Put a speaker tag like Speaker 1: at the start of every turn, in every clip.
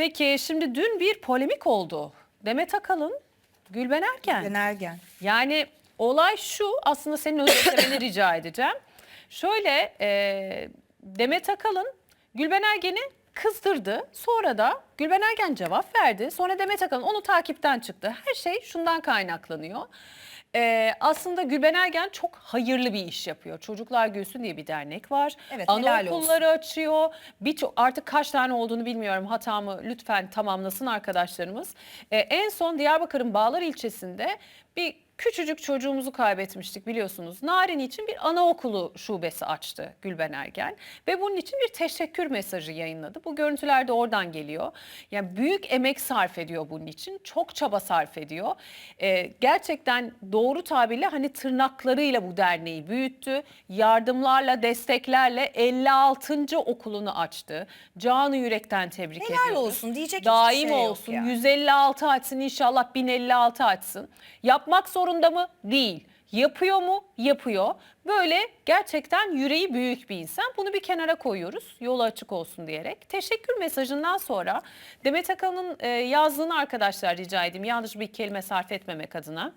Speaker 1: Peki şimdi dün bir polemik oldu. Demet Akalın, Gülben Ergen.
Speaker 2: Ben Ergen.
Speaker 1: Yani olay şu aslında senin özetlemeni rica edeceğim. Şöyle e, Demet Akalın Gülben Ergen'i kızdırdı. Sonra da Gülben Ergen cevap verdi. Sonra Demet Akalın onu takipten çıktı. Her şey şundan kaynaklanıyor. E, aslında Gülben Ergen çok hayırlı bir iş yapıyor. Çocuklar Gülsün diye bir dernek var.
Speaker 2: Evet, helal.
Speaker 1: Anaokulları açıyor. Birçok artık kaç tane olduğunu bilmiyorum. Hatamı lütfen tamamlasın arkadaşlarımız. Ee, en son Diyarbakır'ın Bağlar ilçesinde bir küçücük çocuğumuzu kaybetmiştik biliyorsunuz. Narin için bir anaokulu şubesi açtı Gülben Ergen ve bunun için bir teşekkür mesajı yayınladı. Bu görüntüler de oradan geliyor. Yani büyük emek sarf ediyor bunun için. Çok çaba sarf ediyor. Ee, gerçekten doğru tabirle hani tırnaklarıyla bu derneği büyüttü. Yardımlarla, desteklerle 56. okulunu açtı. Canı yürekten tebrik
Speaker 2: Helal
Speaker 1: ediyoruz.
Speaker 2: olsun, diyecek hiçbir
Speaker 1: Daim
Speaker 2: şey yok
Speaker 1: olsun.
Speaker 2: ya.
Speaker 1: 156 açsın inşallah 1056 açsın. Yapmak zorunda mı? Değil. Yapıyor mu? Yapıyor. Böyle gerçekten yüreği büyük bir insan. Bunu bir kenara koyuyoruz. Yolu açık olsun diyerek. Teşekkür mesajından sonra Demet Akalın'ın e, yazdığını arkadaşlar rica edeyim. Yanlış bir kelime sarf etmemek adına.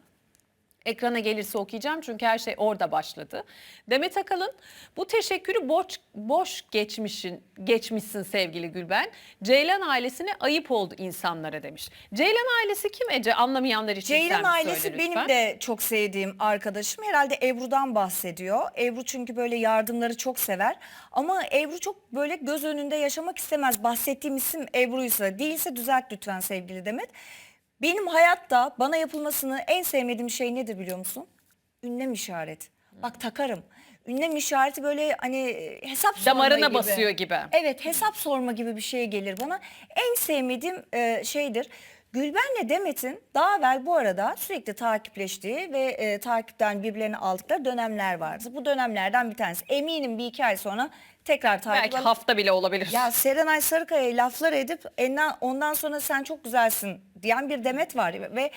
Speaker 1: Ekrana gelirse okuyacağım çünkü her şey orada başladı. Demet Akalın bu teşekkürü boş, boş geçmişin, geçmişsin sevgili Gülben. Ceylan ailesine ayıp oldu insanlara demiş. Ceylan ailesi kim Ece anlamayanlar için
Speaker 2: Ceylan ailesi benim de çok sevdiğim arkadaşım. Herhalde Ebru'dan bahsediyor. Ebru çünkü böyle yardımları çok sever. Ama Ebru çok böyle göz önünde yaşamak istemez. Bahsettiğim isim Ebru'ysa değilse düzelt lütfen sevgili Demet. Benim hayatta bana yapılmasını en sevmediğim şey nedir biliyor musun? Ünlem işareti. Bak takarım. Ünlem işareti böyle hani hesap sorma
Speaker 1: Damarına
Speaker 2: gibi.
Speaker 1: basıyor gibi.
Speaker 2: Evet hesap sorma gibi bir şey gelir bana. En sevmediğim e, şeydir. Gülben'le Demet'in daha evvel bu arada sürekli takipleştiği ve e, takipten birbirlerini aldıkları dönemler vardı. Bu dönemlerden bir tanesi. Eminim bir iki ay sonra tekrar takip
Speaker 1: Belki hafta bile olabilir.
Speaker 2: ya Serenay Sarıkaya'ya laflar edip endan- ondan sonra sen çok güzelsin diyen bir Demet var ve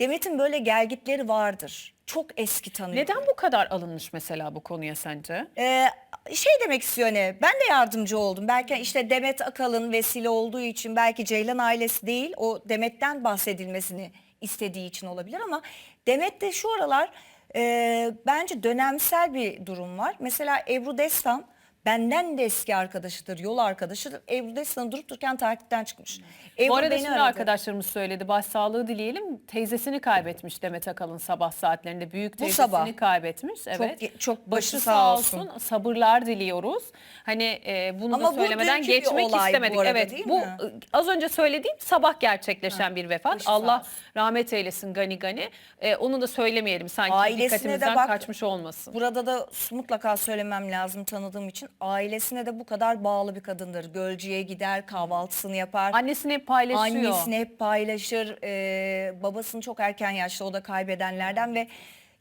Speaker 2: Demet'in böyle gelgitleri vardır. Çok eski tanıyor.
Speaker 1: Neden bu kadar alınmış mesela bu konuya sence?
Speaker 2: Ee, şey demek istiyor hani ben de yardımcı oldum. Belki işte Demet Akalın vesile olduğu için belki Ceylan ailesi değil o Demet'ten bahsedilmesini istediği için olabilir ama Demet'te şu aralar e, bence dönemsel bir durum var. Mesela Ebru Destan benden de eski arkadaşıdır, yol arkadaşıdır. Ebru Destan durup dururken takipten çıkmış. Ebru
Speaker 1: Bu arada
Speaker 2: beni
Speaker 1: şimdi
Speaker 2: aradı.
Speaker 1: arkadaşlarımız söyledi. Başsağlığı dileyelim. Teyzesini kaybetmiş Demet Akalın sabah saatlerinde. Büyük teyzesini
Speaker 2: sabah.
Speaker 1: kaybetmiş. Evet.
Speaker 2: ge- çok başı sağ olsun.
Speaker 1: Sabırlar diliyoruz. Hani e, bunu
Speaker 2: Ama
Speaker 1: da
Speaker 2: bu
Speaker 1: söylemeden
Speaker 2: dünkü bir
Speaker 1: geçmek
Speaker 2: olay bu
Speaker 1: istemedik.
Speaker 2: arada,
Speaker 1: evet.
Speaker 2: değil
Speaker 1: Bu
Speaker 2: mi?
Speaker 1: az önce söylediğim sabah gerçekleşen bir vefat.
Speaker 2: başı sağ
Speaker 1: Allah
Speaker 2: olsun.
Speaker 1: rahmet eylesin gani gani. E, onu da söylemeyelim sanki
Speaker 2: Ailesine de
Speaker 1: dikkatimizden
Speaker 2: bak-
Speaker 1: kaçmış olmasın.
Speaker 2: Burada da mutlaka söylemem lazım tanıdığım için. Ailesine de bu kadar bağlı bir kadındır. Gölcüye gider, kahvaltısını yapar.
Speaker 1: Annesini hep paylaşıyor.
Speaker 2: Annesini hep paylaşır. Ee, babasını çok erken yaşta o da kaybedenlerden ve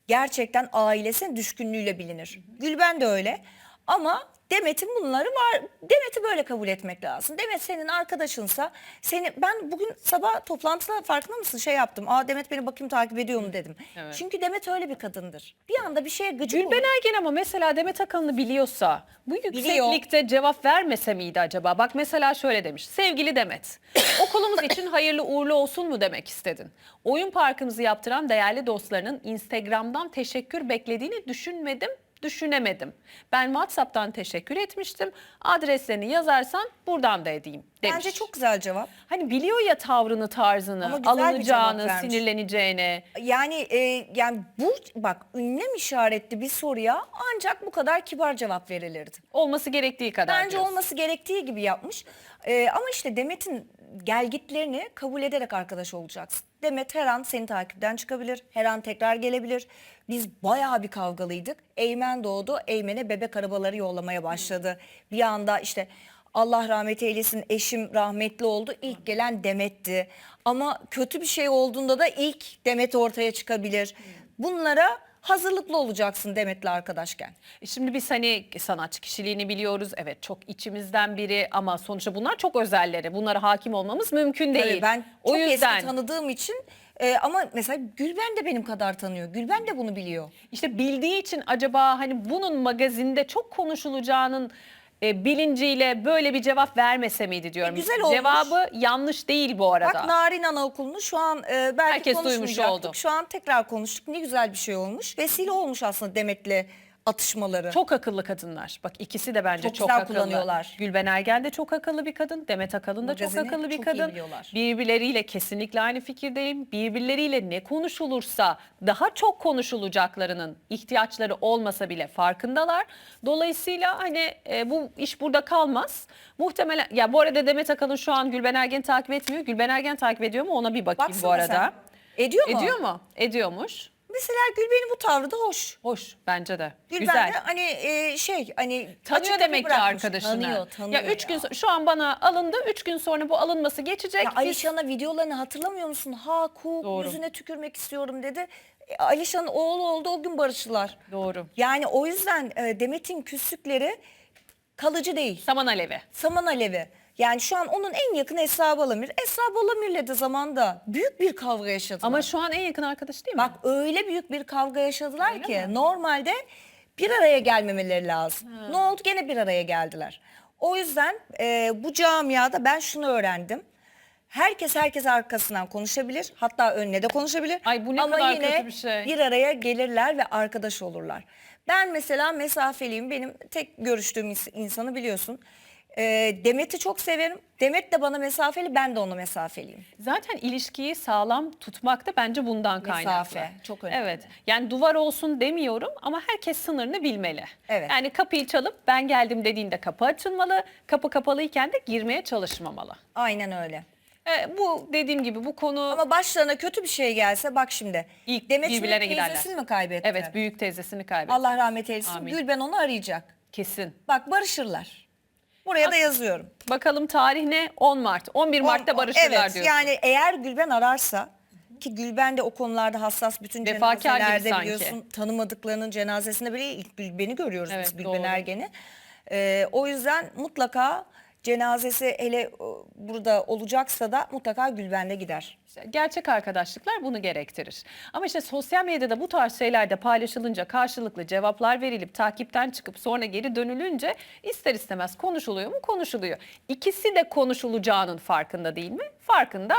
Speaker 2: gerçekten ailesinin düşkünlüğüyle bilinir. Gülben de öyle. Ama Demet'in bunları var. Demet'i böyle kabul etmek lazım. Demet senin arkadaşınsa seni ben bugün sabah toplantıda farkında mısın şey yaptım. Aa Demet beni bakayım takip ediyor mu dedim.
Speaker 1: Evet.
Speaker 2: Çünkü Demet öyle bir kadındır. Bir anda bir şeye gıcık olur.
Speaker 1: Gülben Ergen ama mesela Demet Akalın'ı biliyorsa bu yükseklikte cevap vermese miydi acaba? Bak mesela şöyle demiş. Sevgili Demet, okulumuz için hayırlı uğurlu olsun mu demek istedin? Oyun parkımızı yaptıran değerli dostlarının Instagram'dan teşekkür beklediğini düşünmedim, düşünemedim. Ben WhatsApp'tan teşekkür etmiştim. Adreslerini yazarsan buradan da edeyim demiş.
Speaker 2: Bence çok güzel cevap.
Speaker 1: Hani biliyor ya tavrını, tarzını, alınacağını, sinirleneceğini.
Speaker 2: Yani e, yani bu bak ünlem işaretli bir soruya ancak bu kadar kibar cevap verilirdi.
Speaker 1: Olması gerektiği kadar.
Speaker 2: Bence
Speaker 1: diyorsun.
Speaker 2: olması gerektiği gibi yapmış. E, ama işte Demet'in gelgitlerini kabul ederek arkadaş olacaksın. Demet her an seni takipten çıkabilir. Her an tekrar gelebilir. Biz bayağı bir kavgalıydık. Eymen doğdu. Eymen'e bebek arabaları yollamaya başladı. Bir anda işte Allah rahmet eylesin eşim rahmetli oldu. İlk gelen Demet'ti. Ama kötü bir şey olduğunda da ilk Demet ortaya çıkabilir. Bunlara hazırlıklı olacaksın Demet'le arkadaşken.
Speaker 1: E Şimdi biz hani sanatçı kişiliğini biliyoruz. Evet çok içimizden biri ama sonuçta bunlar çok özelleri. Bunlara hakim olmamız mümkün değil.
Speaker 2: Tabii ben
Speaker 1: o
Speaker 2: çok
Speaker 1: yüzden
Speaker 2: eski tanıdığım için e, ama mesela Gülben de benim kadar tanıyor. Gülben de bunu biliyor.
Speaker 1: işte bildiği için acaba hani bunun magazinde çok konuşulacağının e, bilinciyle böyle bir cevap vermese miydi diyorum.
Speaker 2: E, güzel olmuş.
Speaker 1: Cevabı yanlış değil bu arada.
Speaker 2: Bak Narin Anaokulu'nu şu an e, belki
Speaker 1: Herkes duymuş oldu.
Speaker 2: Şu an tekrar konuştuk. Ne güzel bir şey olmuş. Vesile olmuş aslında Demet'le atışmaları.
Speaker 1: Çok akıllı kadınlar. Bak ikisi de bence
Speaker 2: Çok
Speaker 1: çok,
Speaker 2: güzel
Speaker 1: akıllı.
Speaker 2: kullanıyorlar.
Speaker 1: Gülben Ergen de çok akıllı bir kadın. Demet Akalın da çok akıllı bir
Speaker 2: çok
Speaker 1: kadın. Birbirleriyle kesinlikle aynı fikirdeyim. Birbirleriyle ne konuşulursa daha çok konuşulacaklarının ihtiyaçları olmasa bile farkındalar. Dolayısıyla hani e, bu iş burada kalmaz. Muhtemelen ya bu arada Demet Akalın şu an Gülben Ergen takip etmiyor. Gülben Ergen takip ediyor mu ona bir bakayım
Speaker 2: Baksana
Speaker 1: bu arada.
Speaker 2: sen. Ediyor mu?
Speaker 1: Ediyor mu? Ediyormuş.
Speaker 2: Mesela Gülben'in bu tavrı da hoş.
Speaker 1: Hoş bence de.
Speaker 2: Gülben
Speaker 1: Güzel.
Speaker 2: de hani e, şey hani
Speaker 1: Tanıyor
Speaker 2: açık
Speaker 1: demek ki
Speaker 2: bırakmış.
Speaker 1: arkadaşını.
Speaker 2: Tanıyor, tanıyor
Speaker 1: ya üç gün so- şu an bana alındı. Üç gün sonra bu alınması geçecek.
Speaker 2: Ya
Speaker 1: Biz-
Speaker 2: Alişan'a videolarını hatırlamıyor musun? Ha ku
Speaker 1: Doğru.
Speaker 2: yüzüne tükürmek istiyorum dedi. E, Alişan'ın oğlu oldu o gün barıştılar.
Speaker 1: Doğru.
Speaker 2: Yani o yüzden e, Demet'in küslükleri kalıcı değil.
Speaker 1: Saman alevi.
Speaker 2: Saman Alevi. Yani şu an onun en yakın Esra Balamir. Esra Balamir'le de zamanda büyük bir kavga yaşadılar.
Speaker 1: Ama şu an en yakın arkadaş değil mi?
Speaker 2: Bak öyle büyük bir kavga yaşadılar
Speaker 1: Öyle
Speaker 2: ki
Speaker 1: mi?
Speaker 2: normalde bir araya gelmemeleri lazım. Ne oldu? Gene bir araya geldiler. O yüzden e, bu camiada ben şunu öğrendim. Herkes herkes arkasından konuşabilir. Hatta önüne de konuşabilir.
Speaker 1: Ay bu ne
Speaker 2: Ama
Speaker 1: kadar
Speaker 2: yine
Speaker 1: kötü bir şey.
Speaker 2: bir araya gelirler ve arkadaş olurlar. Ben mesela mesafeliyim. Benim tek görüştüğüm ins- insanı biliyorsun. E, Demet'i çok severim. Demet de bana mesafeli, ben de ona mesafeliyim.
Speaker 1: Zaten ilişkiyi sağlam tutmak da bence bundan kaynaklı.
Speaker 2: Mesafe, çok önemli.
Speaker 1: Evet. Yani duvar olsun demiyorum ama herkes sınırını bilmeli.
Speaker 2: Evet.
Speaker 1: Yani kapıyı çalıp ben geldim dediğinde kapı açılmalı. Kapı kapalıyken de girmeye çalışmamalı.
Speaker 2: Aynen öyle.
Speaker 1: E, bu dediğim gibi bu konu
Speaker 2: Ama başlarına kötü bir şey gelse bak şimdi.
Speaker 1: İlk
Speaker 2: Demet
Speaker 1: birbirlerine
Speaker 2: Büyük
Speaker 1: giderler.
Speaker 2: teyzesini mi kaybetti?
Speaker 1: evet büyük teyzesini kaybetti.
Speaker 2: Allah rahmet eylesin.
Speaker 1: Amin.
Speaker 2: Gülben onu arayacak.
Speaker 1: Kesin.
Speaker 2: Bak barışırlar. Buraya da yazıyorum.
Speaker 1: Bakalım tarih ne? 10 Mart. 11 Mart'ta barışırlar
Speaker 2: evet,
Speaker 1: diyorsun.
Speaker 2: Yani eğer Gülben ararsa ki Gülben de o konularda hassas bütün
Speaker 1: Vefakar
Speaker 2: cenazelerde biliyorsun tanımadıklarının cenazesinde bile ilk Gülben'i görüyoruz
Speaker 1: Evet,
Speaker 2: biz Gülben
Speaker 1: doğru.
Speaker 2: Ergen'i. Ee, o yüzden mutlaka cenazesi hele e, burada olacaksa da mutlaka Gülben'de gider.
Speaker 1: Gerçek arkadaşlıklar bunu gerektirir. Ama işte sosyal medyada bu tarz şeyler de paylaşılınca karşılıklı cevaplar verilip takipten çıkıp sonra geri dönülünce ister istemez konuşuluyor mu? Konuşuluyor. İkisi de konuşulacağının farkında değil mi? Farkında.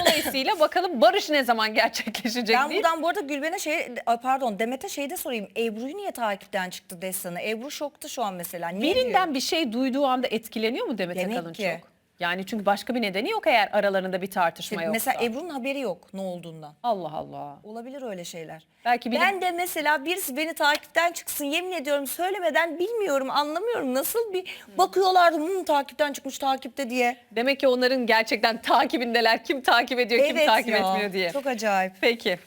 Speaker 1: Dolayısıyla bakalım barış ne zaman gerçekleşecek
Speaker 2: Ben
Speaker 1: diye.
Speaker 2: buradan bu arada Gülben'e şey ay pardon Demet'e şey de sorayım. Ebru'yu niye takipten çıktı Destanı? Ebru şokta şu an mesela. Niye diyor?
Speaker 1: Birinden bir şey duyduğu anda etkileniyor mu Demet
Speaker 2: Demek
Speaker 1: Akalın
Speaker 2: ki.
Speaker 1: çok? Yani çünkü başka bir nedeni yok eğer aralarında bir tartışma yoksa.
Speaker 2: mesela Ebru'nun haberi yok ne olduğundan.
Speaker 1: Allah Allah.
Speaker 2: Olabilir öyle şeyler.
Speaker 1: Belki biri-
Speaker 2: Ben de mesela birisi beni takipten çıksın yemin ediyorum söylemeden bilmiyorum anlamıyorum. Nasıl bir bakıyorlardı "Hmm, takipten çıkmış takipte diye.
Speaker 1: Demek ki onların gerçekten takibindeler. Kim takip ediyor, kim takip
Speaker 2: ya,
Speaker 1: etmiyor diye.
Speaker 2: Çok acayip.
Speaker 1: Peki.